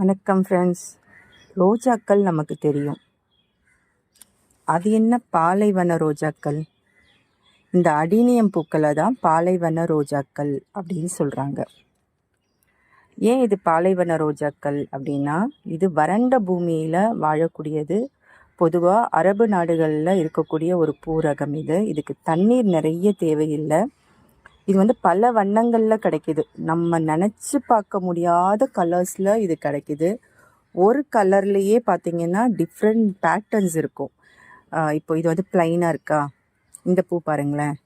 வணக்கம் ஃப்ரெண்ட்ஸ் ரோஜாக்கள் நமக்கு தெரியும். அது என்ன பாலைவன ரோஜாக்கள்? இந்த அடினியம் பூக்களை தான் பாலைவன ரோஜாக்கள் அப்படின்னு சொல்கிறாங்க ஏன் இது பாலைவன ரோஜாக்கள் அப்படின்னா இது வறண்ட பூமியில் வாழக்கூடியது. பொதுவாக அரபு நாடுகளில் இருக்கக்கூடிய ஒரு பூரகம் இது. இதுக்கு தண்ணீர் நிறைய தேவையில்லை. இது வந்து பல வண்ணங்களில் கிடைக்கிது. நம்ம நினச்சி பார்க்க முடியாத கலர்ஸில் இது கிடைக்கிது. ஒரு கலர்லேயே பார்த்தீங்கன்னா டிஃப்ரெண்ட் பேட்டர்ன்ஸ் இருக்கும். இப்போ இது வந்து பிளைனாக இருக்கா? இந்த பூ பாருங்களேன்.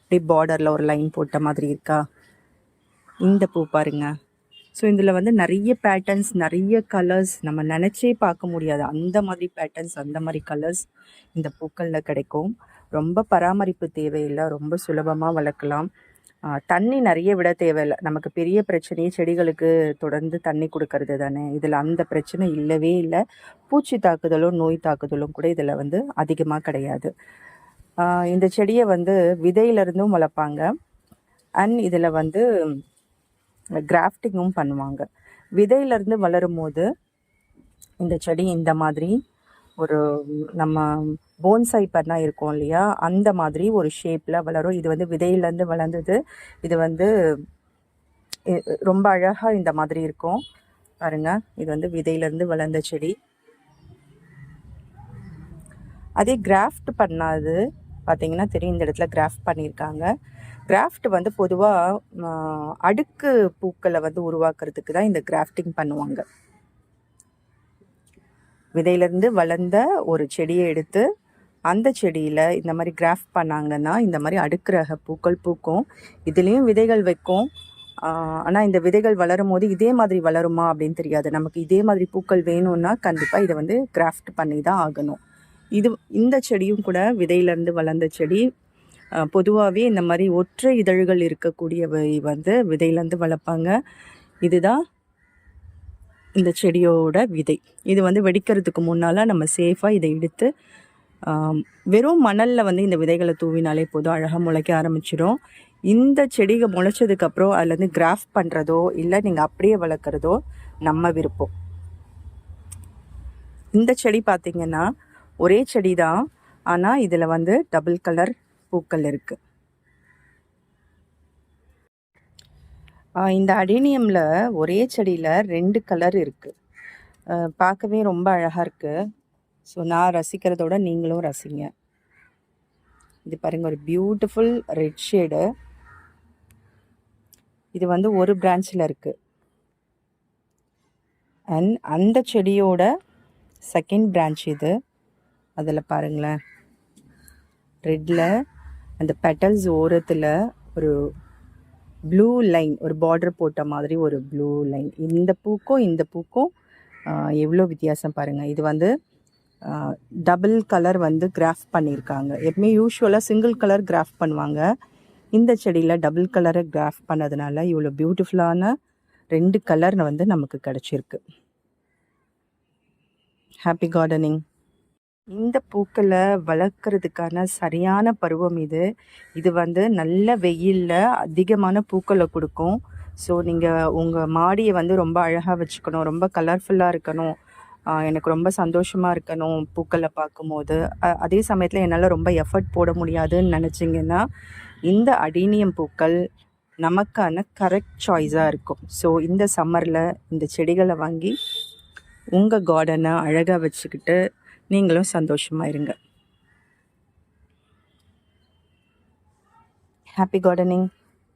இப்படி பார்டரில் ஒரு லைன் போட்ட மாதிரி இருக்கா? இந்த பூ பாருங்க. ஸோ இதில் வந்து நிறைய பேட்டர்ன்ஸ் நிறைய கலர்ஸ் நம்ம நினச்சே பார்க்க முடியாது. அந்த மாதிரி பேட்டர்ன்ஸ் அந்த மாதிரி கலர்ஸ் இந்த பூக்களில் கிடைக்கும். ரொம்ப பராமரிப்பு தேவையில்லை ரொம்ப சுலபமாக வளர்க்கலாம். தண்ணி நிறைய விட தேவையில்லை. நமக்கு பெரிய பிரச்சனையே செடிகளுக்கு தொடர்ந்து தண்ணி கொடுக்கறது தானே. இதில் அந்த பிரச்சனை இல்லவே இல்லை. பூச்சி தாக்குதலும் நோய் தாக்குதலும் கூட இதில் வந்து அதிகமாக கிடையாது. இந்த செடியை வந்து விதையிலிருந்தும் வளர்ப்பாங்க. அண்ட் இதில் வந்து கிராஃப்டிங்கும் பண்ணுவாங்க. விதையிலேருந்து வளரும் போது இந்த செடி இந்த மாதிரி ஒரு நம்ம போன்சாய் பண்ணால் இருக்கும் இல்லையா? அந்த மாதிரி ஒரு ஷேப்பில் வளரும். இது வந்து விதையிலேருந்து வளர்ந்தது. இது வந்து ரொம்ப அழகாக இந்த மாதிரி இருக்கும். பாருங்க. இது வந்து விதையிலேருந்து வளர்ந்த செடி. அதே கிராஃப்ட் பண்ணாது பார்த்தீங்கன்னா தெரியும் இந்த இடத்துல கிராஃப்ட் பண்ணியிருக்காங்க. கிராஃப்ட் வந்து பொதுவாக அடுக்கு பூக்களை வந்து உருவாக்குறதுக்கு தான் இந்த கிராஃப்டிங் பண்ணுவாங்க. விதையிலேருந்து வளர்ந்த ஒரு செடியை எடுத்து அந்த செடியில் இந்த மாதிரி கிராஃப்ட் பண்ணாங்கன்னா இந்த மாதிரி அடுக்கு ரக பூக்கள் பூக்கும். இதுலேயும் விதைகள் வைக்கும். ஆனால் இந்த விதைகள் வளரும் போது இதே மாதிரி வளருமா அப்படின்னு தெரியாது. நமக்கு இதே மாதிரி பூக்கள் வேணும்னா கண்டிப்பாக இதை வந்து கிராஃப்ட் பண்ணி தான் ஆகணும். இது இந்த செடியும் கூட விதையிலேருந்து வளர்ந்த செடி பொதுவாகவே இந்த மாதிரி ஒற்றை இதழ்கள் இருக்கக்கூடியவை வந்து விதையிலேருந்து வளர்ப்பாங்க. இதுதான் இந்த செடியோட விதை. இது வந்து வெடிக்கிறதுக்கு முன்னால் நம்ம சேஃபாக இதை எடுத்து வெறும் மணலில் வந்து இந்த விதைகளை தூவினாலே போதும் அழகாக முளைக்க ஆரம்பிச்சிடும். இந்த செடிகள் முளைச்சதுக்கப்புறம் அதுலேருந்து கிராஃப்ட் பண்ணுறதோ இல்லை நீங்கள் அப்படியே வளர்க்குறதோ நம்ம விருப்பம். இந்த செடி பார்த்திங்கன்னா ஒரே செடி தான் ஆனால் இதில் வந்து டபுள் கலர் பூக்கள் இருக்குது இந்த அடேனியமில் ஒரே செடியில் ரெண்டு கலர் இருக்குது பார்க்கவே ரொம்ப அழகாக இருக்குது ஸோ நான் ரசிக்கிறதோட நீங்களும் ரசிங்க. இது பாருங்கள் ஒரு பியூட்டிஃபுல் ரெட் ஷேடு இது வந்து ஒரு பிரான்ச்சில் இருக்குது அண்ட் அந்த செடியோட செகண்ட் பிரான்ச் இது. அதில் பாருங்களேன். ரெட்டில் அந்த பெட்டல்ஸ் ஓரத்தில் ஒரு ப்ளூ லைன் ஒரு பார்டர் போட்ட மாதிரி ஒரு ப்ளூ லைன் இந்த பூக்கும் இந்த பூக்கும் எவ்வளோ வித்தியாசம் பாருங்கள் இது வந்து டபுள் கலர் வந்து கிராஃப் பண்ணியிருக்காங்க எப்பவுமே யூஸ்வலாக சிங்கிள் கலர் கிராஃப் பண்ணுவாங்க. இந்த செடியில் டபுள் கலரை கிராஃப் பண்ணதுனால இவ்வளோ பியூட்டிஃபுல்லான ரெண்டு கலர் வந்து நமக்கு கிடச்சிருக்கு. ஹாப்பி கார்டனிங் இந்த பூக்களை வளர்க்குறதுக்கான சரியான பருவம் இது. இது வந்து நல்ல வெயிலில் அதிகமான பூக்களை கொடுக்கும். ஸோ நீங்கள் உங்கள் மாடியை வந்து ரொம்ப அழகாக வச்சுக்கணும். ரொம்ப கலர்ஃபுல்லாக இருக்கணும். எனக்கு ரொம்ப சந்தோஷமாக இருக்கணும் பூக்களை பார்க்கும்போது அதே சமயத்தில் என்னால் ரொம்ப எஃபர்ட் போட முடியாதுன்னு நினச்சிங்கன்னா இந்த அடீனியம் பூக்கள் நமக்கான கரெக்ட் சாய்ஸாக இருக்கும். ஸோ இந்த சம்மரில் இந்த செடிகளை வாங்கி உங்கள் கார்டனை அழகாக வச்சுக்கிட்டு நீங்களும் சந்தோஷமாக இருங்க. Happy gardening